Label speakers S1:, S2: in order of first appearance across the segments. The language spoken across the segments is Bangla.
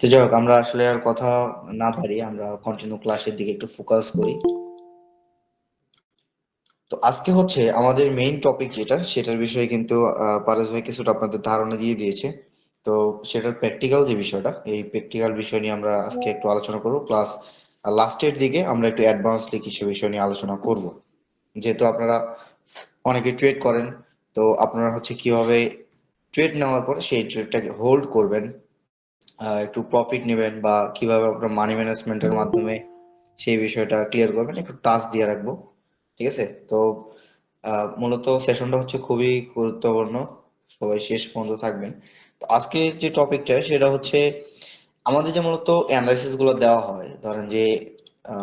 S1: তো যাই হোক আমরা আসলে আর কথা না পারি আমরা কন্টিনিউ ক্লাসের দিকে একটু ফোকাস করি। তো আজকে হচ্ছে আমাদের মেইন টপিক যেটা, সেটার বিষয়ে কিন্তু পারস ভাই কিছুটা আপনাদের ধারণা দিয়ে দিয়েছে। তো সেটার প্র্যাকটিক্যাল যে বিষয়টা, এই প্র্যাকটিক্যাল বিষয় নিয়ে আমরা আজকে একটু আলোচনা করব। প্লাস লাস্টের দিকে আমরা একটু অ্যাডভান্সলি কিছু বিষয় নিয়ে আলোচনা করব। যেহেতু আপনারা অনেকে ট্রেড করেন, তো আপনারা হচ্ছে কীভাবে ট্রেড নেওয়ার পরে সেই ট্রেডটাকে হোল্ড করবেন একটু প্রফিট নেবেন বা কীভাবে আপনার মানি ম্যানেজমেন্টের মাধ্যমে সেই বিষয়টা ক্লিয়ার করবেন, একটু টাস্ক দিয়ে রাখব, ঠিক আছে? তো মূলত সেশনটা হচ্ছে খুবই গুরুত্বপূর্ণ, সবাই শেষ পর্যন্ত থাকবেন। তো আজকের যে টপিকটা সেটা হচ্ছে আমাদের যে মূলত অ্যানালাইসিসগুলো দেওয়া হয়, ধরেন যে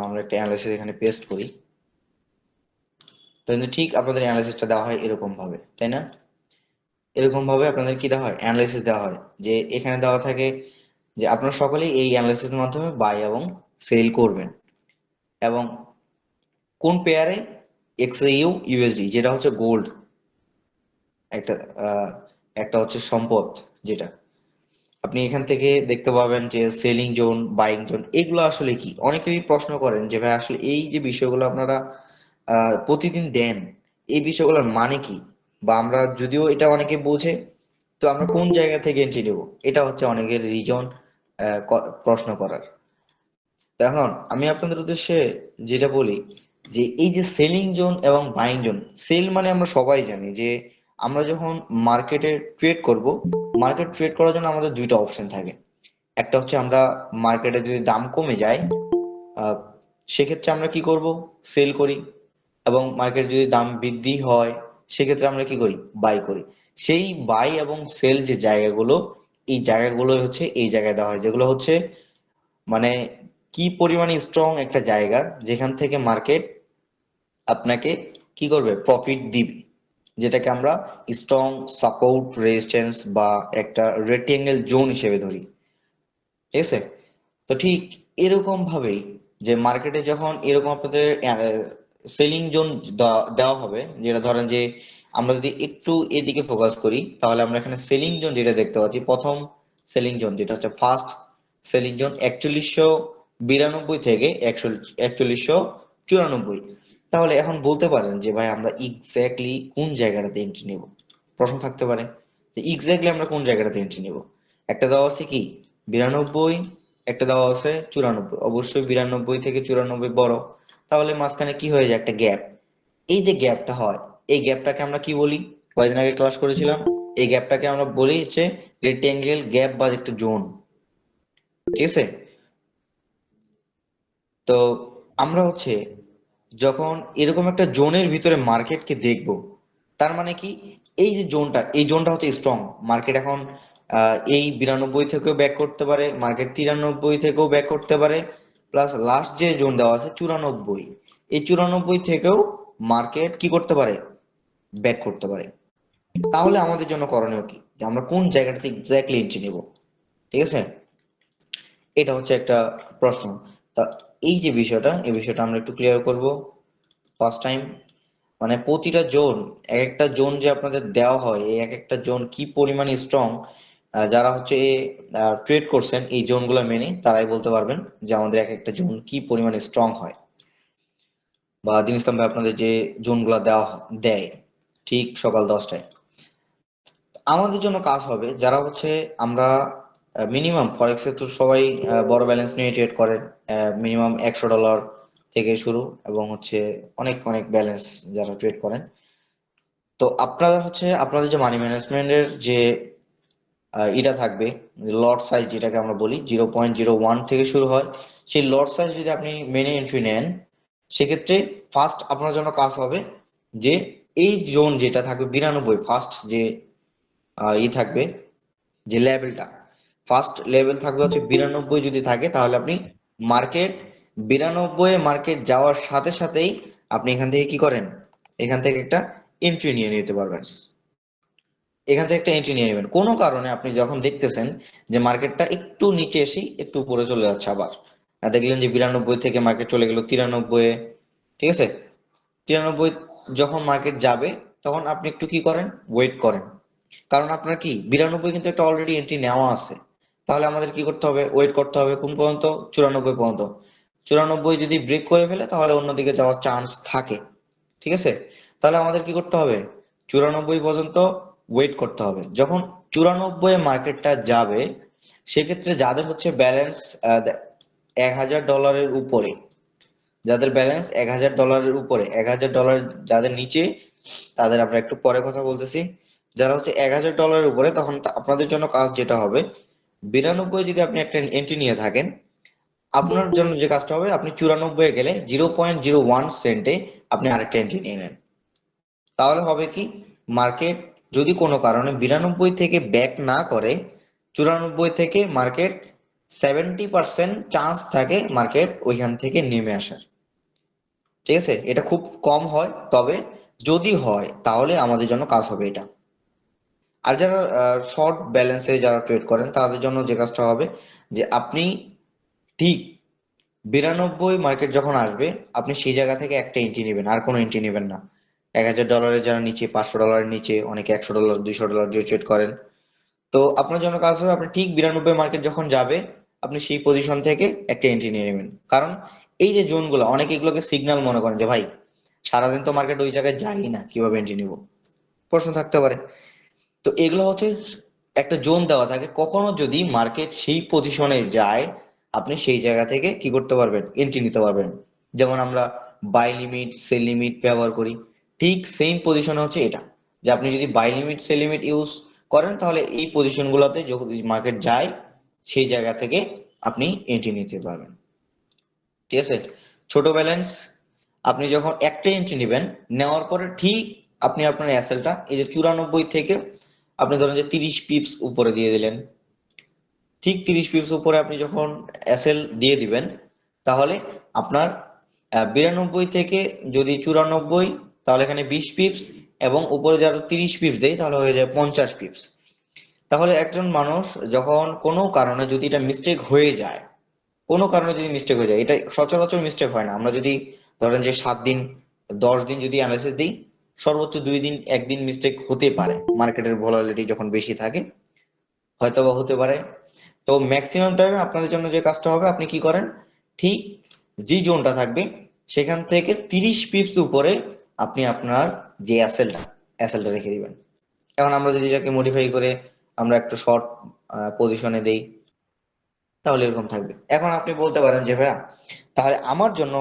S1: আমরা একটা অ্যানালাইসিস এখানে পেস্ট করি তো ঠিক আপনাদের অ্যানালাইসিসটা দেওয়া হয় এরকম ভাবে তাই না? এরকম ভাবে আপনাদের কি দেওয়া হয়? অ্যানালাইসিস দেওয়া হয় যে, এখানে দেওয়া থাকে যে আপনারা সকলেই এই অ্যানালাইসিসের মাধ্যমে বাই এবং সেল করবেন। এবং কোন পেয়ারে এক্সইউ ইউএসডি যেটা হচ্ছে গোল্ড একটা একটা হচ্ছে সম্পদ যেটা। আপনি এখান থেকে দেখতে পাবেন যে সেলিং জোন বাইং জোন এগুলো আসলে কি? অনেকেরই প্রশ্ন করেন যে, ভাই, আসলে এই যে বিষয়গুলো আপনারা প্রতিদিন দেন, এই বিষয়গুলোর মানে কি? বা আমরা যদিও এটা অনেকে বোঝে, তো আমরা কোন জায়গা থেকে এন্ট্রি নেব? এটা হচ্ছে অনেকের রিজন প্রশ্ন করার। এখন আমি আপনাদের উদ্দেশ্যে যেটা বলি যে এই যে সেলিং জোন এবং বাইং জোন সেল মানে আমরা সবাই জানি যে আমরা যখন মার্কেটে ট্রেড করব মার্কেট ট্রেড করার জন্য আমাদের দুইটা অপশন থাকে। একটা হচ্ছে আমরা মার্কেটে যদি দাম কমে যায় সেক্ষেত্রে আমরা কি করব? সেল করি। এবং মার্কেট যদি দাম বৃদ্ধি হয়, সেক্ষেত্রে আমরা কি করি? বাই করি। সেই বাই এবং সেল যে জায়গাগুলো এই জায়গাগুলো হচ্ছে এই জায়গায় দেওয়া হয়, যেগুলো হচ্ছে মানে কি পরিমাণে স্ট্রং একটা জায়গা যেখান থেকে মার্কেট আপনাকে কি করবে? প্রফিট দিবে। যেটাকে আমরা স্ট্রং সাপোর্ট রেজিস্ট্যান্স বা একটা রেক্টেঙ্গেল জোন হিসেবে ধরি। ঠিক আছে? তো ঠিক এরকম ভাবেই যে মার্কেটে যখন এরকম আপনাদের সেলিং জোন দেওয়া হবে, যেটা ধরেন যে, আমরা যদি একটু এদিকে ফোকাস করি, তাহলে আমরা এখানে সেলিং জোন যেটা দেখতে পাচ্ছি, প্রথম সেলিং জোন যেটা হচ্ছে ফার্স্ট সেলিং জোন একচল্লিশশো বিরানব্বই থেকে একশো, একচল্লিশশো চুরানব্বই। তাহলে এখন বলতে পারেন যে, ভাই, আমরা এক্স্যাক্টলি কোন জায়গাটাতে এন্ট্রি নেব? প্রশ্ন থাকতে পারে যে এক্স্যাক্টলি আমরা কোন জায়গাটাতে এন্ট্রি নেব? একটা দেওয়া আছে কি? বিরানব্বই, একটা দেওয়া আছে চুরানব্বই। অবশ্যই বিরানব্বই থেকে চুরানব্বই বড়। তাহলে মাঝখানে কি হয়ে যায়? একটা গ্যাপ। এই যে গ্যাপটা হয়, এই গ্যাপটাকে আমরা কি বলি? কয়েকদিন আগে ক্লাস করেছিলাম। এই গ্যাপটাকে আমরা বলি হচ্ছে রেক্টেঙ্গেল গ্যাপ বা একটা জোন ঠিক আছে? তো আমরা হচ্ছে যখন এরকম একটা জোনের ভিতরে মার্কেটকে দেখব, তার মানে কি? এই যে জোনটা, এই জোনটা হচ্ছে স্ট্রং মার্কেট এখন এই বিরানব্বই থেকেও ব্যাক করতে পারে, মার্কেট তিরানব্বই থেকেও ব্যাক করতে পারে। প্লাস লাস্ট যে জোন দেওয়া আছে চুরানব্বই। এই চুরানব্বই থেকেও মার্কেট কি করতে পারে? ব্যাক করতে পারে। তাহলে আমাদের জন্য করণীয় কি? যে আমরা কোন জায়গাটাতে এক্স্যাক্টলি এন্ট্রি নিব? ঠিক আছে? এটা হচ্ছে একটা প্রশ্ন। তা এই যে বিষয়টা, এই বিষয়টা আমরা একটু ক্লিয়ার করব ফার্স্ট টাইম মানে প্রতিটা জোন এক একটা জোন যে আপনাদের দেওয়া হয় এই এক একটা জোন কি পরিমাণে স্ট্রং যারা হচ্ছে ট্রেড করছেন, এই জোনগুলো মেনে তারাই বলতে পারবেন যে আমাদের এক একটা জোন কি পরিমাণে স্ট্রং হয়। বা দিন ইসলাম ভাই আপনাদের যে জোনগুলো দেওয়া দেয়, ঠিক সকাল দশটায়। আমাদের জন্য কাজ হবে, যারা হচ্ছে আমরা মিনিমাম ফরেক্সে তো সবাই বড় ব্যালেন্স নিয়ে ট্রেড করেন মিনিমাম একশো ডলার থেকে শুরু এবং হচ্ছে অনেক অনেক ব্যালেন্স যারা ট্রেড করেন। তো আপনারা হচ্ছে, আপনাদের যে মানি ম্যানেজমেন্টের যে এটা থাকবে, লট সাইজ যেটাকে আমরা বলি জিরো পয়েন্ট জিরো ওয়ান থেকে শুরু হয়। সেই লট সাইজ যদি আপনি মেনে এন্ট্রি নেন, সেক্ষেত্রে ফার্স্ট আপনার জন্য কাজ হবে যে এই জোন যেটা থাকবে, বিরানব্বই ফার্স্ট যে ই থাকবে, যে লেভেলটা ফার্স্ট লেভেল থাকবে হচ্ছে বিরানব্বই যদি থাকে, তাহলে আপনি মার্কেট বিরানব্বই মার্কেট যাওয়ার সাথে সাথেই আপনি এখান থেকে কি করেন? এখান থেকে একটা এন্ট্রি নিয়ে নিতে পারবেন। এখান থেকে একটা এন্ট্রি নিয়ে নেবেন। কোনো কারণে আপনি যখন দেখতেছেন যে মার্কেটটা একটু নিচে এসেই একটু উপরে চলে যাচ্ছে আবার। দেখলেন যে বিরানব্বই থেকে মার্কেট চলে গেল তিরানব্বই, ঠিক আছে? তিরানব্বই যখন মার্কেট যাবে, তখন আপনি একটু কি করেন? ওয়েট করেন। কারণ আপনার কি? বিরানব্বই কিন্তু একটা অলরেডি এন্ট্রি নেওয়া আছে। তাহলে আমাদের কি করতে হবে? ওয়েট করতে হবে কোন পর্যন্ত? চুরানব্বই পর্যন্ত। চুরানব্বই যদি ব্রেক করে ফেলে, তাহলে অন্যদিকে যাওয়ার চান্স থাকে। ঠিক আছে? তাহলে আমাদের কি করতে হবে? চুরানব্বই পর্যন্ত ওয়েট করতে হবে। যখন চুরানব্বই মার্কেটটা যাবে, সেক্ষেত্রে যাদের হচ্ছে ব্যালেন্স এক হাজার ডলারের উপরে, যাদের ব্যালেন্স এক হাজার ডলারের উপরে, এক হাজার ডলার যাদের নিচে, তাদের আমরা একটু পরে কথা বলতেছি। যারা হচ্ছে এক হাজার ডলারের উপরে, তখন আপনাদের জন্য কাজ যেটা হবে, বিরানব্বই যদি আপনি একটা এন্ট্রি নিয়ে থাকেন, আপনার জন্য যে কাজটা হবে, আপনি চুরানব্বই গেলে জিরো পয়েন্ট জিরো ওয়ান সেন্টে আপনি আরেকটা এন্ট্রি নিয়ে নেন। তাহলে হবে কি মার্কেট যদি কোনো কারণে বিরানব্বই থেকে ব্যাক না করে, চুরানব্বই থেকে মার্কেট সেভেন্টি পার্সেন্ট চান্স থাকে মার্কেট ওইখান থেকে নেমে আসার। ঠিক আছে? এটা খুব কম হয়, তবে যদি হয়, তাহলে আমাদের জন্য কাজ হবে এটা। আর যারা শর্ট ব্যালেন্সে যারা ট্রেড করেন, তাদের জন্য যে কাজটা হবে যে আপনি ঠিক বিরানব্বই মার্কেট যখন আসবে, আপনি সেই জায়গা থেকে একটা এন্ট্রি নেবেন, আর কোনো এন্ট্রি নেবেন না। এক হাজার ডলারের যারা নিচে, পাঁচশো ডলারের নিচে, অনেকে একশো ডলার দুইশো ডলার দিয়ে ট্রেড করেন। তো আপনার জন্য কাজ হবে, আপনি ঠিক বিরানব্বই মার্কেট যখন যাবে, আপনি সেই পজিশন থেকে একটা এন্ট্রি নিয়ে নেবেন। কারণ এই যে জোনগুলো অনেকে এগুলোকে সিগন্যাল মনে করেন যে, ভাই, সারাদিন তো মার্কেট ওই জায়গায় যাই না, কীভাবে এন্ট্রি নিব? প্রশ্ন থাকতে পারে। তো এগুলো হচ্ছে একটা জোন দেওয়া থাকে। কখনো যদি মার্কেট সেই পজিশনে যায়, আপনি সেই জায়গা থেকে কি করতে পারবেন? এন্ট্রি নিতে পারবেন। যেমন আমরা বাই লিমিট সেল লিমিট ব্যবহার করি। ঠিক সেম পজিশনে হচ্ছে এটা। যে আপনি যদি বাই লিমিট সে লিমিট ইউজ করেন, তাহলে এই পজিশনগুলোতে যখন মার্কেট যায়, সেই জায়গা থেকে আপনি এন্ট্রি নিতে পারবেন। ঠিক আছে? ছোট ব্যালেন্স আপনি যখন একটা এন্ট্রি নেবেন, নেওয়ার পরে ঠিক আপনি আপনার অ্যাসেলটা এই যে চুরানব্বই থেকে আপনি ধরেন যে তিরিশ পিপস উপরে দিয়ে দিলেন। ঠিক তিরিশ পিপস উপরে আপনি যখন অ্যাসেল দিয়ে দিবেন, তাহলে আপনার বিরানব্বই থেকে যদি চুরানব্বই তাহলে এখানে বিশ পিপস এবং উপরে যারা তিরিশ পিপস দেয়, তাহলে হয়ে যায় পঞ্চাশ পিপস তাহলে একজন মানুষ যখন কোনো কারণে যদি এটা মিস্টেক হয়ে যায়, কোনো কারণে যদি মিস্টেক হয়ে যায়, এটা সচরাচর মিস্টেক হয় না। আমরা যদি ধরেন যে সাত দিন, দশ দিন যদি অ্যানালিসিস দিই, সর্বোচ্চ দুই দিন, একদিন মিস্টেক হতে পারে। মার্কেটের ভলালিটি যখন বেশি থাকে হয়তো বা হতে পারে। তো ম্যাক্সিমাম টাইমে আপনাদের জন্য যে কাজটা হবে, আপনি কি করেন? ঠিক জি জোনটা থাকবে, সেখান থেকে তিরিশ পিপস উপরে আপনি আপনার যে অ্যাসেলটা অ্যাসেলটা রেখে দিবেন। এখন আমরা যদি এটাকে মডিফাই করে আমরা একটু শর্ট পজিশনে দেই, তাহলে এরকম থাকবে। এখন আপনি বলতে পারেন যে, ভাইয়া, তাহলে আমার জন্য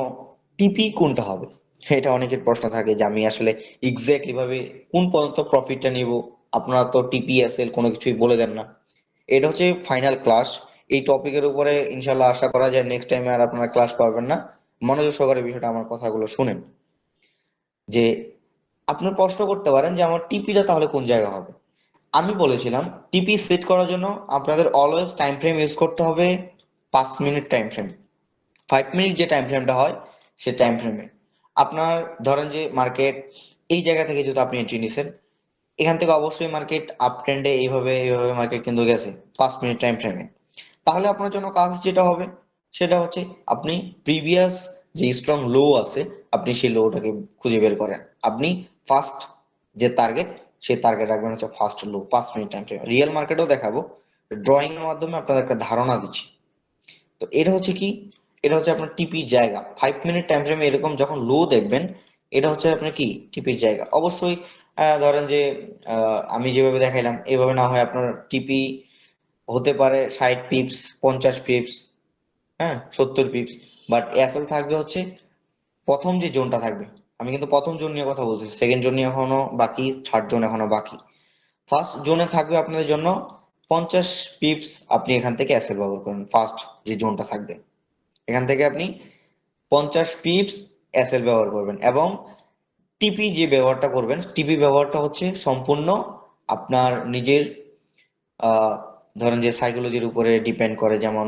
S1: টিপি কোনটা হবে? এটা অনেকের প্রশ্ন থাকে যে, আমি আসলে এক্স্যাক্টলি ভাবে কোন পর্যন্ত প্রফিটটা নিব? আপনারা তো টিপি এসএল কোনো কিছুই বলে দেন না। এটা হচ্ছে ফাইনাল ক্লাস এই টপিকের উপরে ইনশাল্লাহ আশা করা যায় নেক্সট টাইমে আর আপনারা ক্লাস পাবেন না। মনোযোগ সহকারে বিষয়টা আমার কথাগুলো শুনেন। যে আপনি প্রশ্ন করতে পারেন যে আমার টিপিটা তাহলে কোন জায়গা হবে? আমি বলেছিলাম টিপি সেট করার জন্য আপনাদের অলওয়েজ টাইম ফ্রেম ইউজ করতে হবে পাঁচ minute time frame five minute যে টাইম ফ্রেমটা হয়, সে টাইম ফ্রেমে আপনার ধরেন যে মার্কেট এই জায়গা থেকে যদি আপনি এন্ট্রি নিছেন, এখান থেকে অবশ্যই মার্কেট আপ ট্রেন্ডে এইভাবে এইভাবে মার্কেট কিন্তু গেছে পাঁচ মিনিট টাইম ফ্রেমে তাহলে আপনার জন্য কাজ যেটা হবে, সেটা হচ্ছে আপনি প্রিভিয়াস যে স্ট্রং লো আছে, আপনি সেই লোটাকে খুঁজে বের করেন। আপনি ফার্স্ট যে টার্গেট সেই টার্গেট রাখবেন হচ্ছে ফার্স্ট লো পাঁচ মিনিট টাইম ফ্রেম রিয়েল মার্কেটেও দেখাবো। ড্রয়িং এর মাধ্যমে আপনাদের একটা ধারণা দিচ্ছি। তো এটা হচ্ছে কি? এটা হচ্ছে আপনার টিপির জায়গা। ফাইভ মিনিট টাইম ফ্রেমে এরকম যখন লো দেখবেন, এটা হচ্ছে আপনার কি? টিপির জায়গা। অবশ্যই ধরেন যে আমি যেভাবে দেখাইলাম, এভাবে না হয় আপনার টিপি হতে পারে ষাট পিপস পঞ্চাশ পিপস হ্যাঁ সত্তর পিপস বাট এসএল থাকবে হচ্ছে প্রথম যে জোনটা থাকবে। আমি কিন্তু প্রথম জোন নিয়ে কথা বলছি সেকেন্ড জোন নিয়ে এখনও বাকি থার্ড জোন এখনও বাকি। ফার্স্ট জোনে থাকবে আপনাদের জন্য পঞ্চাশ পিপস আপনি এখান থেকে অ্যাসেল ব্যবহার করেন ফার্স্ট যে জোনটা থাকবে। এখান থেকে আপনি পঞ্চাশ পিপস অ্যাসেল ব্যবহার করবেন এবং টিপি যে ব্যবহারটা করবেন টিপি ব্যবহারটা হচ্ছে সম্পূর্ণ আপনার নিজের ধরেন যে সাইকোলজির উপরে ডিপেন্ড করে, যেমন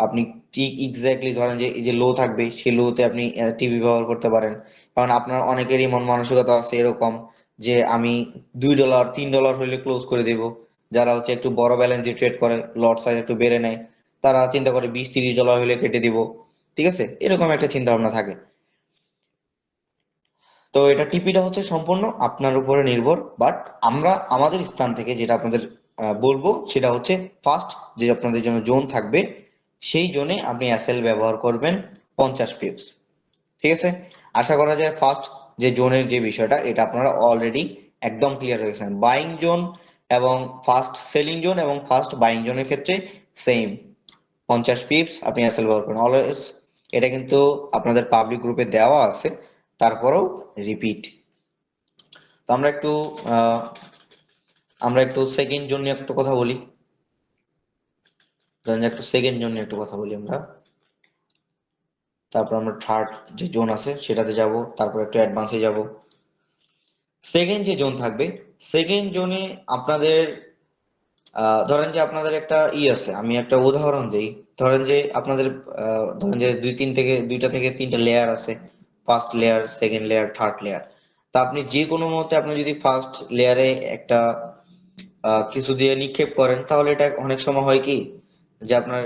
S1: আপনি ঠিক এক্স্যাক্টলি ধরেন যে, এই যে লো থাকবে, সেই লোতে আপনি টিভি ব্যবহার করতে পারেন। কারণ আপনার অনেকেরই মন মানসিকতা আছে এরকম যে, আমি দুই ডলার তিন ডলার হলে ক্লোজ করে দেব। যারা হচ্ছে একটু বড় ব্যালেন্সে ট্রেড করে লট সাইজ একটু বেড়ে নেয়, তারা চিন্তা করে বিশ, তিরিশ ডলার হলে কেটে দিব। ঠিক আছে? এরকম একটা চিন্তা ভাবনা থাকে। তো এটা টিপিটা হচ্ছে সম্পূর্ণ আপনার উপরে নির্ভর। বাট আমরা, আমাদের স্থান থেকে যেটা আপনাদের বলব, সেটা হচ্ছে ফার্স্ট যে আপনাদের জন্য জোন থাকবে সেই জোনে আপনি এসএল ব্যবহার করবেন পঞ্চাশ পিপস ঠিক আছে? আশা করা যায় ফার্স্ট যে জোনের যে বিষয়টা, এটা আপনারা অলরেডি একদম ক্লিয়ার হয়ে গেছেন। বাইং জোন এবং ফার্স্ট সেলিং জোন এবং ফার্স্ট বাইং জোনের ক্ষেত্রে সেম পঞ্চাশ পিপস আপনি এসএল ব্যবহার করেন অলওয়েজ এটা কিন্তু আপনাদের পাবলিক গ্রুপে দেওয়া আছে, তারপরেও রিপিট তো আমরা একটু আমরা একটু সেকেন্ড জোন নিয়ে একটু কথা বলি। একটু সেকেন্ড জোন নিয়ে একটু কথা বলি আমরা। তারপর আমরা থার্ড যে জোন আছে, সেটাতে যাব, তারপর একটু অ্যাডভান্সে যাব। সেকেন্ড যে জোন থাকবে সেকেন্ড জোনে আপনাদের ধরেন যে আপনাদের একটা ই আছে, আমি একটা উদাহরণ দিই। ধরেন যে আপনাদের ধরেন যে দুই, তিন থেকে, দুইটা থেকে তিনটা লেয়ার আছে। First layer second layer third layer তা আপনি যে কোনো মুহূর্তে আপনি যদি ফার্স্ট লেয়ারে একটা কিছু দিয়ে নিক্ষেপ করেন, তাহলে এটা অনেক সময় হয় কি যে আপনার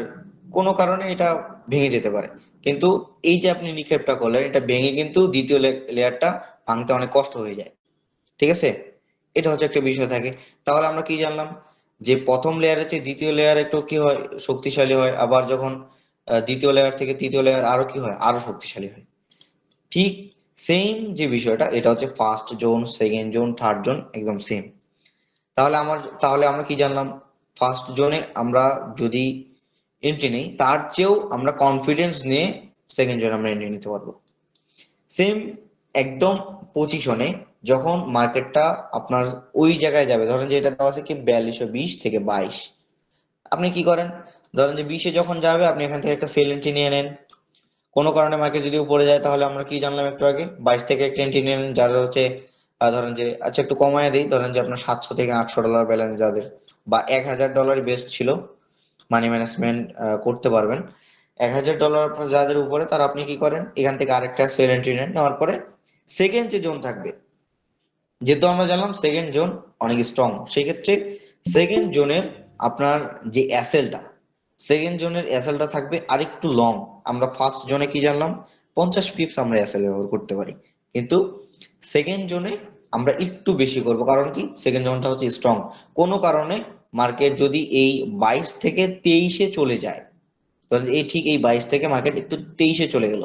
S1: কোনো কারণে এটা ভেঙে যেতে পারে। কিন্তু এই যে আপনি নিক্ষেপটা করলেন, এটা ভেঙে কিন্তু দ্বিতীয় লেয়ারটা ভাঙতে অনেক কষ্ট হয়ে যায়। ঠিক আছে? এটা হচ্ছে একটা বিষয় থাকে। তাহলে আমরা কি জানলাম? যে প্রথম লেয়ারের চেয়ে দ্বিতীয় লেয়ার একটু কি হয়? শক্তিশালী হয়। আবার যখন দ্বিতীয় লেয়ার থেকে তৃতীয় লেয়ার আরও কি হয়? আরও শক্তিশালী হয়। ঠিক সেম যে বিষয়টা, এটা হচ্ছে first zone second zone third zone একদম সেম তাহলে আমার, তাহলে আমরা কি জানলাম? ফার্স্ট জোনে আমরা যদি এন্ট্রি নেই। তার চেয়েও আমরা কনফিডেন্স নিয়ে সেকেন্ড জোনে আমরা এন্ট্রি নিতে পারব। সেম একদম পজিশনে যখন মার্কেটটা আপনার ওই জায়গায় যাবে, ধরেন যে এটা দেওয়া আছে কি বিয়াল্লিশশো বিশ থেকে বাইশ। আপনি কি করেন? ধরেন যে বিশে যখন যাবে, আপনি এখান থেকে একটা সেল এন্ট্রি নিয়ে নেন। কোনো কারণে মার্কেট যদি উপরে যায়, তাহলে আমরা কি জানলাম একটু আগে? বাইশ থেকে একটা এন্ট্রি নিয়ে নেন, যারা হচ্ছে ধরেন যে আচ্ছা একটু কমায় দিই। ধরেন যে আপনার সাতশো থেকে আটশো ডলার ব্যালেন্স যাদের, বা এক হাজার ডলার বেস্ট ছিল। মানি ম্যানেজমেন্ট করতে পারবেন। এক হাজার ডলার আপনার যাদের উপরে, তার আপনি কি করেন? এখান থেকে আরেকটা সেল এন্ট্রি নেন। নেওয়ার পরে সেকেন্ড যে জোন থাকবে, যেহেতু আমরা জানলাম সেকেন্ড জোন অনেক স্ট্রং সেই ক্ষেত্রে সেকেন্ড জোনের আপনার যে অ্যাসেলটা সেকেন্ড জোনের অ্যাসেলটা থাকবে আরেকটু লং আমরা ফার্স্ট জোনে কি জানলাম? পঞ্চাশ পিপস আমরা অ্যাসেল ব্যবহার করতে পারি। কিন্তু সেকেন্ড জোনে আমরা একটু বেশি করব। কারণ কি? সেকেন্ড জোনটা হচ্ছে স্ট্রং কোনো কারণে মার্কেট যদি এই বাইশ থেকে তেইশে চলে যায় এই ঠিক এই বাইশ থেকে মার্কেট একটু তেইশে চলে গেল।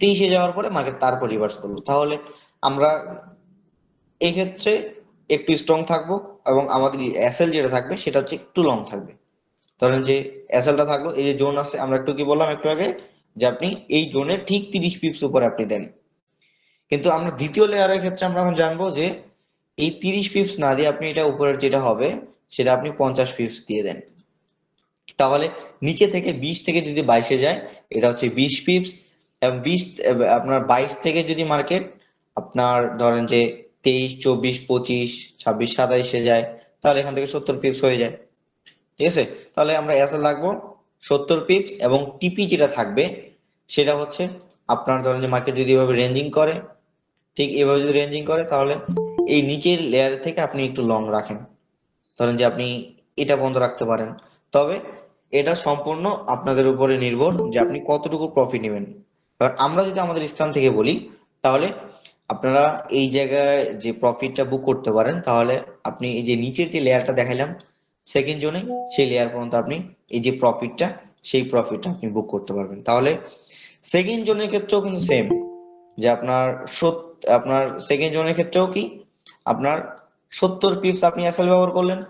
S1: তেইশে যাওয়ার পরে মার্কেট তারপর রিভার্স করল। তাহলে আমরা এক্ষেত্রে একটু স্ট্রং থাকব এবং আমাদের এসএল যেটা থাকবে সেটা হচ্ছে একটু লং থাকবে। ধরেন যে এসএলটা থাকল, এই যে জোন আছে, আমরা একটু কি বললাম একটু আগে, যে আপনি এই জোনে ঠিক তিরিশ পিপস উপরে আপনি দেন। কিন্তু আমরা দ্বিতীয় লেয়ারের ক্ষেত্রে আমরা এখন জানব যে এই তিরিশ পিপস না দিয়ে আপনি এটা উপরের যেটা হবে সেটা আপনি পঞ্চাশ পিপস দিয়ে দেন। তাহলে নিচে থেকে বিশ থেকে যদি বাইশে যায়, এটা হচ্ছে বিশ পিপস এবং বিশ, আপনার বাইশ থেকে যদি মার্কেট আপনার ধরেন যে তেইশ, চব্বিশ, পঁচিশ, ছাব্বিশ, সাতাইশে যায়, তাহলে এখান থেকে সত্তর পিপস হয়ে যায়। ঠিক আছে? তাহলে আমরা এসে লাগবো সত্তর পিপস এবং টিপি যেটা থাকবে, সেটা হচ্ছে আপনার ধরেন যে মার্কেট যদি এভাবে রেঞ্জিং করে, ঠিক এভাবে যদি রেঞ্জিং করে, তাহলে এই নিচের লেয়ার থেকে আপনি একটু লং রাখেন। ধরেন যে আপনি এটা বন্ধ রাখতে পারেন। তবে এটা সম্পূর্ণ আপনাদের উপরে নির্ভর যে আপনি কতটুকু প্রফিট নেবেন। এবার আমরা যদি আমাদের স্থান থেকে বলি, তাহলে আপনারা এই জায়গায় যে প্রফিটটা বুক করতে পারেন, তাহলে আপনি এই যে নিচের যে লেয়ারটা দেখাইলাম সেকেন্ড জোনে সেই লেয়ার পর্যন্ত আপনি এই যে প্রফিটটা সেই প্রফিটটা আপনি বুক করতে পারবেন। তাহলে সেকেন্ড জোনের ক্ষেত্রেও কিন্তু সেম যে আপনার সত- আপনার সেকেন্ড জোনের ক্ষেত্রেও কি? আপনার সত্তর পিপস আপনি এসএল ব্যবহার করলেন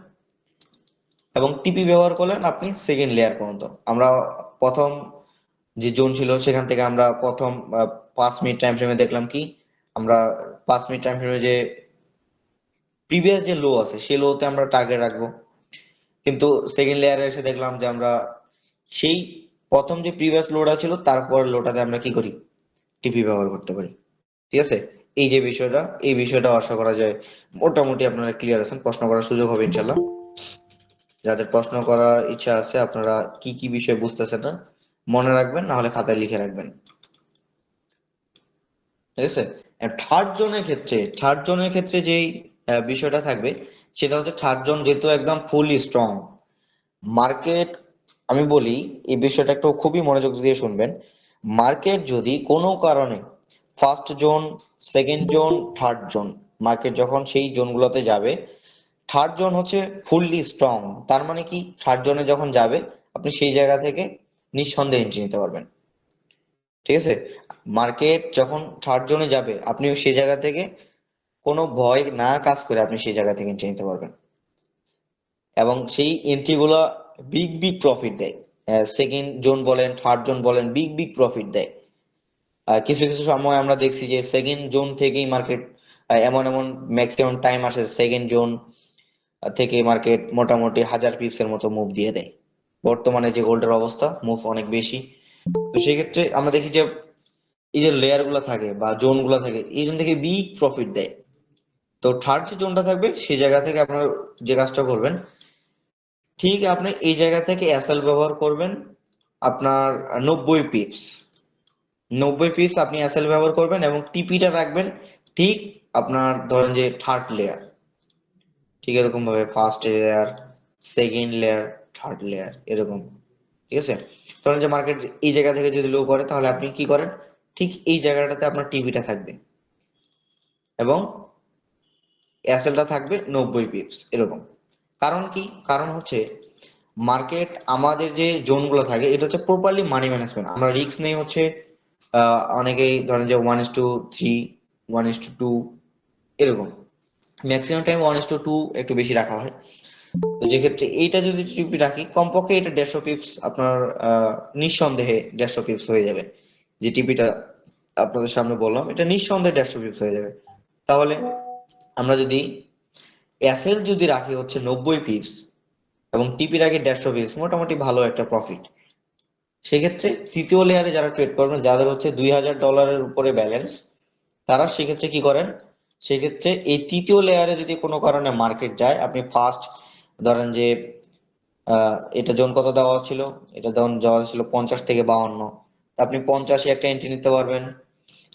S1: এবং টিপি ব্যবহার করলেন আপনি সেকেন্ড লেয়ার পর্যন্ত। আমরা প্রথম যে জোন ছিল, সেখান থেকে আমরা প্রথম পাঁচ মিনিট টাইম ফ্রেমে দেখলাম কি? আমরা পাঁচ মিনিট টাইম ফ্রেমে যে প্রিভিয়াস যে লো আছে, সেই লোতে আমরা টার্গেট রাখব। কিন্তু সেকেন্ড লেয়ারে এসে দেখলাম যে আমরা সেই প্রথম যে প্রিভিয়াস লোটা ছিল, তারপর লোটাতে আমরা কি করি? টিপি ব্যবহার করতে পারি। ঠিক আছে? এই যে বিষয়টা, এই বিষয়টা আশা করা যায় মোটামুটি আপনারা ক্লিয়ার আছেন, প্রশ্ন করার সুযোগ হবে ইনশাল্লাহ যাদের প্রশ্ন করার ইচ্ছা আছে, আপনারা কি কি বিষয় বুঝতেছেন না, মনে রাখবেন, না হলে খাতায় লিখে রাখবেন। ঠিক আছে? থার্ড জনের ক্ষেত্রে থার্ড জনের ক্ষেত্রে যেই বিষয়টা থাকবে, সেটা হচ্ছে থার্ড জন যেহেতু একদম ফুলি স্ট্রং মার্কেট আমি বলি, এই বিষয়টা একটু খুবই মনোযোগ দিয়ে শুনবেন। মার্কেট যদি কোনো কারণে first zone, second zone, third zone. Market যখন সেই জোনগুলোতে যাবে, থার্ড জোন হচ্ছে ফুললি স্ট্রং। তার মানে কি? থার্ড জোনে যখন যাবে, আপনি সেই জায়গা থেকে নিঃসন্দেহে এন্ট্রি নিতে পারবেন। ঠিক আছে? মার্কেট যখন থার্ড জোনে যাবে আপনি সেই জায়গা থেকে কোনো ভয় না কাজ করে আপনি সেই জায়গা থেকে এন্ট্রি নিতে পারবেন। এবং সেই এন্ট্রিগুলো বিগ বিগ প্রফিট দেয়। সেকেন্ড জোন বলেন থার্ড জোন বলেন বিগ বিগ প্রফিট দেয়। কিছু কিছু সময় আমরা দেখছি যে সেকেন্ড জোন থেকেই মার্কেট এমন এমন ম্যাক্সিমাম টাইম আসে সেকেন্ড জোন থেকে মার্কেট মোটামুটি হাজার পিপসের মতো মুভ দিয়ে দেয়। বর্তমানে যে গোল্ডের অবস্থা মুভ অনেক বেশি। তো সেই ক্ষেত্রে আমরা দেখি যে এই যে লেয়ারগুলা থাকে বা জোনগুলা থাকে, এই জোন থেকে বিগ প্রফিট দেয়। তো থার্ড যে জোনটা থাকবে সেই জায়গা থেকে আপনার যে কাজটা করবেন, ঠিক আপনি এই জায়গা থেকে এসএল ব্যবহার করবেন আপনার নব্বই পিপস নব্বই পিপস আপনি এসএল ব্যবহার করবেন এবং টিপিটা রাখবেন ঠিক আপনার ধরেন যে থার্ড লেয়ার ঠিক এরকম ভাবে first layer second layer third layer এরকম, ঠিক আছে? ধরেন যে মার্কেট এই জায়গা থেকে যদি লো করে তাহলে আপনি কি করেন? ঠিক এই জায়গাটাতে আপনার টিভিটা থাকবে এবং এসএলটা থাকবে নব্বই পিপস এরকম। কারণ কি? কারণ হচ্ছে মার্কেট আমাদের যে জোনগুলো থাকে, এটা হচ্ছে প্রপারলি মানি ম্যানেজমেন্ট আমরা রিস্ক নেই হচ্ছে অনেকেই ধরেন যে one is two three one is two two এরকম। Maximum time one is two two একটু বেশি রাখা হয়। তো যে ক্ষেত্রে এইটা যদি টিপি রাখি, কমপক্ষে এটা দেড়শো পিপস আপনার নিঃসন্দেহে দেড়শো পিপস হয়ে যাবে। যে টিপিটা আপনাদের সামনে বললাম, এটা নিঃসন্দেহে দেড়শো পিপস হয়ে যাবে। তাহলে আমরা যদি এসএল যদি রাখি হচ্ছে নব্বই পিপস এবং টিপি রাখি দেড়শো পিপস মোটামুটি ভালো একটা প্রফিট সেক্ষেত্রে তৃতীয় লেয়ারে যারা ট্রেড করবেন যাদের হচ্ছে দুই হাজার ডলারের উপরে ব্যালেন্স তারা সেক্ষেত্রে কি করেন? সেক্ষেত্রে এই তৃতীয় লেয়ারে যদি কোনো কারণে মার্কেট যায়, আপনি ফার্স্ট ধরেন যে এটা জোন কত দেওয়া ছিল এটা ধরুন দেওয়া ছিল পঞ্চাশ থেকে বাউন্ন। আপনি পঞ্চাশে একটা এন্ট্রি নিতে পারবেন।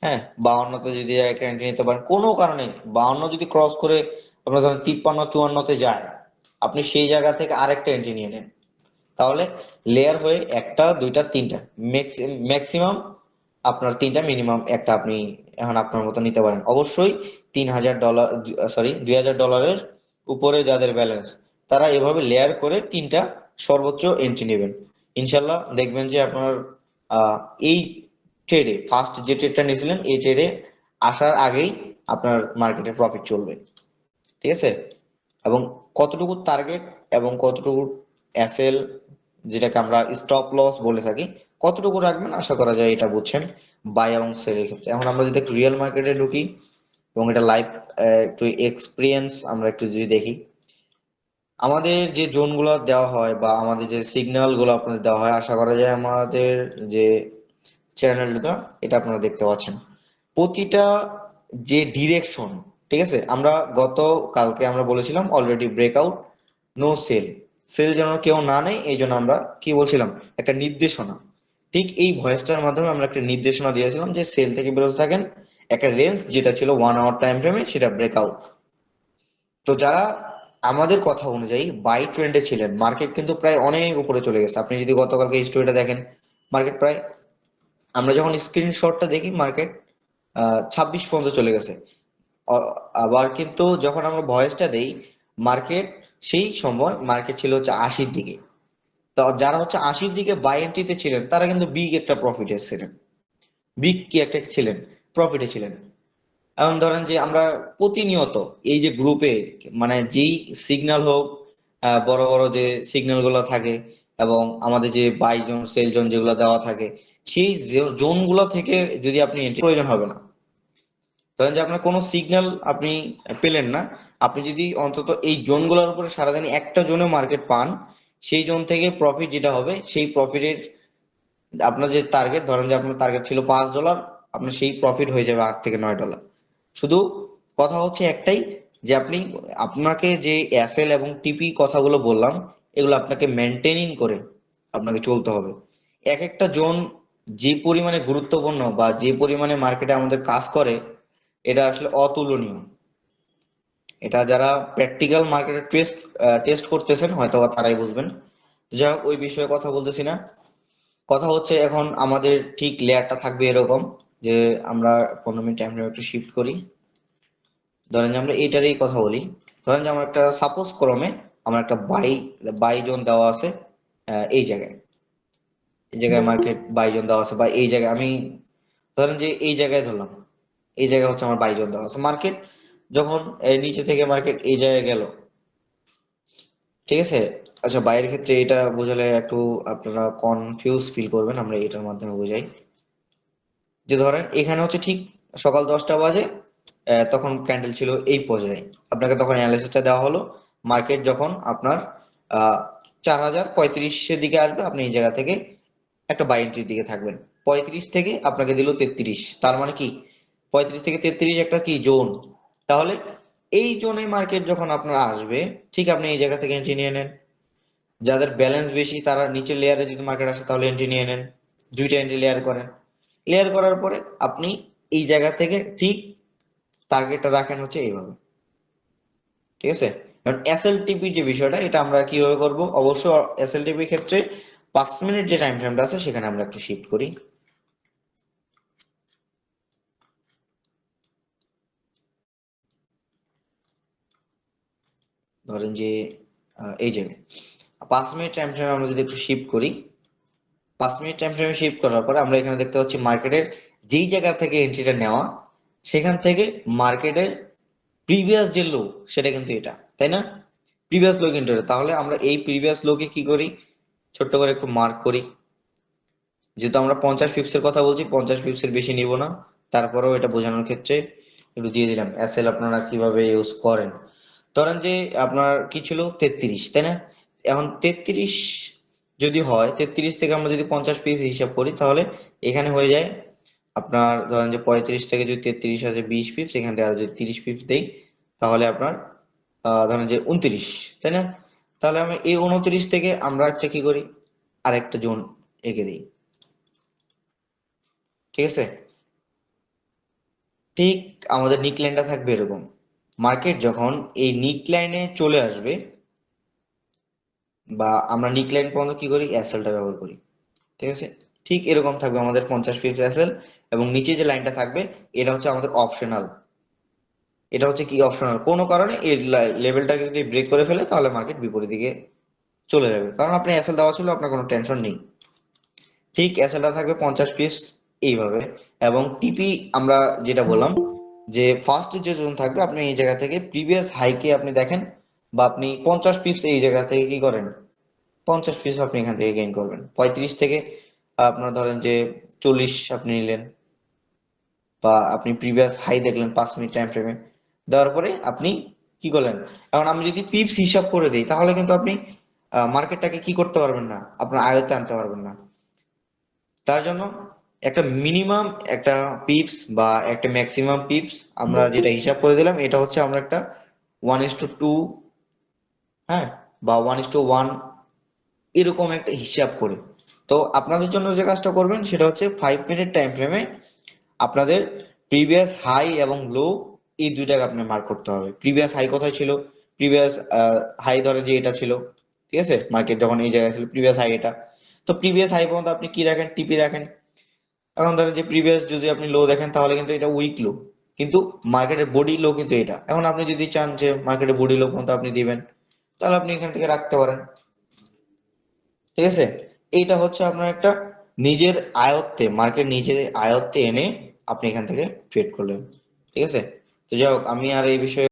S1: হ্যাঁ বাউন্নতে যদি একটা এন্ট্রি নিতে পারেন, কোনো কারণে বাউন্ন যদি ক্রস করে আপনার ধরেন তিপ্পান্ন, চুয়ান্নতে যায়, আপনি সেই জায়গা থেকে আরেকটা এন্ট্রি নিয়ে নেন। তাহলে লেয়ার হয়ে একটা, দুইটা, তিনটা। ম্যাক্সিমাম আপনার তিনটা মিনিমাম একটা আপনি এখন আপনার মতো নিতে পারেন। অবশ্যই তিন হাজার ডলার সরি দুই হাজার ডলারের উপরে যাদের ব্যালেন্স তারা এভাবে লেয়ার করে তিনটা সর্বোচ্চ এন্ট্রি নেবেন। ইনশাল্লাহ দেখবেন যে আপনার এই ট্রেডে ফার্স্ট যে ট্রেডটা নিয়েছিলেন, এই ট্রেডে আসার আগেই আপনার মার্কেটে প্রফিট চলবে। ঠিক আছে? এবং কতটুকু টার্গেট এবং কতটুকু এসএল যেটাকে আমরা স্টপ লস বলে থাকি। কতটুকু রাখবেন? আশা করা যায় এটা বুঝছেন। বাই এবং সেলের ক্ষেত্রে। এখন আমরা যদি একটু রিয়েল মার্কেটে ঢুকি এবং এটা লাইভ একটু এক্সপিরিয়েন্স আমরা একটু যদি দেখি। আমাদের যে জোনগুলো দেওয়া হয় বা আমাদের যে সিগন্যালগুলো আপনাদের দেওয়া হয়, আশা করা যায় আমাদের যে চ্যানেলটা এটা আপনারা দেখতে পাচ্ছেন। প্রতিটা যে ডিরেকশন ঠিক আছে? আমরা গত কালকে আমরা বলেছিলাম already breakout no sell sell যেন কেউ না নেয়, এই জন্য আমরা কি বলছিলাম? একটা নির্দেশনা। ঠিক এই ভয়েসটার মাধ্যমে আমরা একটা নির্দেশনা দিয়েছিলাম যে সেল থেকে বিরত থাকেন। একটা রেঞ্জ যেটা ছিল ওয়ান আওয়ার টাইম ফ্রেমে সেটা ব্রেকআউট তো যারা আমাদের কথা অনুযায়ী বাই ট্রেন্ডে ছিলেন মার্কেট কিন্তু প্রায় অনেক উপরে চলে গেছে। আপনি যদি গতকালকে স্টোরিটা দেখেন মার্কেট প্রায় আমরা যখন স্ক্রিনশটটা দেখি মার্কেট ছাব্বিশ পর্যন্ত চলে গেছে। আবার কিন্তু যখন আমরা ভয়েসটা দেই মার্কেট সেই সময় মার্কেট ছিল হচ্ছে আশির দিকে। তো যারা হচ্ছে আশির দিকে বাই এন্ট্রিতে ছিলেন, তারা কিন্তু বিগ একটা প্রফিট এসেছিলেন বিগ কি একটা ছিলেন? প্রফিটে ছিলেন। এখন ধরেন যে আমরা প্রতিনিয়ত এই যে গ্রুপে মানে যেই সিগন্যাল হোক বড় বড় যে সিগন্যালগুলো থাকে এবং আমাদের যে বাই জোন সেল জোন যেগুলো দেওয়া থাকে, সেই জোনগুলো থেকে যদি আপনি প্রয়োজন হবে না ধরেন যে আপনার কোনো সিগন্যাল আপনি পেলেন না, আপনি যদি অন্তত এই জোনগুলোর উপরে সারাদিন একটা জোনে মার্কেট পান, সেই জোন থেকে প্রফিট যেটা হবে, সেই প্রফিটের আপনার যে টার্গেট ধরেন যে আপনার টার্গেট ছিল পাঁচ ডলার আপনার সেই প্রফিট হয়ে যাবে আট থেকে নয় ডলার শুধু কথা হচ্ছে একটাই, যে আপনি, আপনাকে যে এফএল এবং টিপি কথাগুলো বললাম, এগুলো আপনাকে মেনটেনিং করে আপনাকে চলতে হবে। এক একটা জোন যে পরিমাণে গুরুত্বপূর্ণ বা যে পরিমাণে মার্কেটে আমাদের কাজ করে এটা আসলে অতুলনীয়। এটা যারা প্র্যাকটিক্যাল মার্কেটে টেস্ট টেস্ট করতেছেন হয়তো বা তারাই বুঝবেন। যাই হোক, ওই বিষয়ে কথা বলতেছি না। কথা হচ্ছে এখন আমাদের ঠিক লেয়ারটা থাকবে এরকম যে আমরা পনেরো মিনিট টাইম একটু শিফট করি। ধরেন যে আমরা এইটারই কথা বলি। ধরেন যে আমার একটা সাপোজ ক্রমে আমার একটা বাই বাই জোন দেওয়া আছে এই জায়গায়। এই জায়গায় মার্কেট বাই জোন দেওয়া আছে বা এই জায়গায় আমি, ধরেন যে এই জায়গায় ধরলাম। এই জায়গা হচ্ছে আমার বাই জোন দেওয়া আছে মার্কেট যখন নিচে থেকে মার্কেট এই জায়গায় গেল, ঠিক আছে? আচ্ছা বাইরের ক্ষেত্রে এটা বোঝালে একটু আপনারা কনফিউজ ফিল করবেন, আমরা এটার মাধ্যমে বোঝাই। যে ধরেন, এখানে হচ্ছে ঠিক সকাল দশটা বাজে তখন ক্যান্ডেল ছিল এই পর্যায়ে। আপনাকে তখন অ্যানালিসিসটা দেওয়া হলো মার্কেট যখন আপনার চার হাজার পঁয়ত্রিশের দিকে আসবে, আপনি এই জায়গা থেকে একটা বাই এন্ট্রির দিকে থাকবেন। পঁয়ত্রিশ থেকে আপনাকে দিল তেত্রিশ, তার মানে কি? পঁয়ত্রিশ থেকে তেত্রিশ একটা কি, জোন। তাহলে এই জোনে মার্কেট যখন আপনার আসবে, ঠিক আপনি এই জায়গা থেকে এন্ট্রি নিয়ে নেন। যাদের ব্যালেন্স বেশি, তারা নিচের লেয়ারে যদি মার্কেট আসে, তাহলে এন্ট্রি নিয়ে নেন। দুইটা এন্ট্রি লেয়ার করেন। লেয়ার করার পরে আপনি এই জায়গা থেকে ঠিক টার্গেটটা রাখেন হচ্ছে এইভাবে। ঠিক আছে? কারণ এসএলটিপি যে বিষয়টা, এটা আমরা কীভাবে করব? অবশ্য এসএলটিপি ক্ষেত্রে পাঁচ মিনিট যে টাইম ফ্রেমটা আছে, সেখানে আমরা একটু শিফট করি। ধরেন যে এই জায়গায়। পাঁচ মিনিট টাইম ফ্রেমে আমরা যদি একটু শিফট করি, পাঁচ মিনিট টাইম ফ্রেমে শিফট করার পরে আমরা এখানে দেখতে পাচ্ছি মার্কেটের যেই জায়গা থেকে এন্ট্রিটা নেওয়া, সেখান থেকে মার্কেটের প্রিভিয়াস যে লো সেটা কিন্তু এটা, তাই না? প্রিভিয়াস লো কিন্তু এটা। তাহলে আমরা এই প্রিভিয়াস লোকে কি করি? ছোট্ট করে একটু মার্ক করি। যেহেতু আমরা পঞ্চাশ পিপসের কথা বলছি, পঞ্চাশ পিপসের বেশি নিব না। তারপরেও এটা বোঝানোর ক্ষেত্রে একটু দিয়ে দিলাম। এসএল আপনারা কীভাবে ইউজ করেন? ধরেন যে আপনার কি ছিল? তেত্রিশ, তাই না? এখন তেত্রিশ যদি হয়, তেত্রিশ থেকে আমরা যদি পঞ্চাশ পিস হিসাব করি, তাহলে এখানে হয়ে যায় আপনার ধরেন যে পঁয়ত্রিশ থেকে যদি তেত্রিশ আছে বিশ পিপস এখান থেকে আর যদি তিরিশ পিপস দেই, তাহলে আপনার ধরেন যে উনত্রিশ, তাই না? তাহলে আমি এই উনত্রিশ থেকে আমরা হচ্ছে কি করি? আরেকটা জোন এঁকে দিই। ঠিক আছে? ঠিক আমাদের নিক লাইনটা থাকবে এরকম। মার্কেট যখন এই নিক লাইনে চলে আসবে, বা আমরা নিক লাইন পর্যন্ত কি করি? অ্যাসেলটা ব্যবহার করি। ঠিক আছে? ঠিক এরকম থাকবে আমাদের পঞ্চাশ পিপস অ্যাসেল এবং নিচে যে লাইনটা থাকবে, এটা হচ্ছে আমাদের অপশনাল। এটা হচ্ছে কি অপশনাল? কোনো কারণে এই লেভেলটাকে যদি ব্রেক করে ফেলে, তাহলে মার্কেট বিপরীত দিকে চলে যাবে। কারণ আপনি অ্যাসেল দেওয়া ছিল, আপনার কোনো টেনশন নেই। ঠিক অ্যাসেলটা থাকবে পঞ্চাশ পিস এইভাবে। এবং টিপি আমরা যেটা বললাম যে ফার্স্ট যে জোন থাকবে, আপনি এই জায়গা থেকে প্রিভিয়াস হাইকে আপনি দেখেন বা আপনি পঞ্চাশ পিস এই জায়গা থেকে কি করেন? পঞ্চাশ পিস আপনি এখান থেকে গেইন করবেন। পঁয়ত্রিশ থেকে আপনার ধরেন যে চল্লিশ আপনি নিলেন বা আপনি প্রিভিয়াস হাই দেখলেন পাঁচ মিনিট টাইম ফ্রেমে দেওয়ার পরে আপনি কি করলেন? এখন আমি যদি পিপস হিসাব করে দিই, তাহলে কিন্তু আপনি মার্কেটটাকে কি করতে পারবেন না? আপনার আয়ত্তে আনতে পারবেন না। তার জন্য একটা মিনিমাম একটা পিপস বা একটা ম্যাক্সিমাম পিপস আমরা যেটা হিসাব করে দিলাম এটা হচ্ছে আমরা একটা ওয়ান ইস টু টু হ্যাঁ? বা ওয়ান ইস টু ওয়ান এরকম একটা হিসাব করে। তো আপনাদের জন্য যে কাজটা করবেন সেটা হচ্ছে ফাইভ মিনিট টাইম ফ্রেমে আপনাদের প্রিভিয়াস হাই এবং লো এই দুইটাকে আপনার মার্ক করতে হবে। প্রিভিয়াস হাই কোথায় ছিল? প্রিভিয়াস হাই ধরে যে এটা ছিল ঠিক আছে? মার্কেট যখন এই জায়গায় ছিল প্রিভিয়াস হাই এটা। তো প্রিভিয়াস হাই পর্যন্ত আপনি কি রাখেন? টিপি রাখেন। এখন ধরেন যে প্রিভিয়াস যদি আপনি লো দেখেন, তাহলে কিন্তু এটা উইক লো কিন্তু মার্কেটের বডি লো কিন্তু এটা। এখন আপনি যদি চান যে মার্কেটের বডি লো পর্যন্ত আপনি দিবেন, তাহলে আপনি এখান থেকে রাখতে পারেন। ঠিক আছে? এইটা হচ্ছে আপনার একটা নিজের আয়ত্তে মার্কেট নিজের আয়ত্তে এনে আপনি এখান থেকে ট্রেড করলেন। ঠিক আছে? তো যাই হোক, আমি আর এই বিষয়ে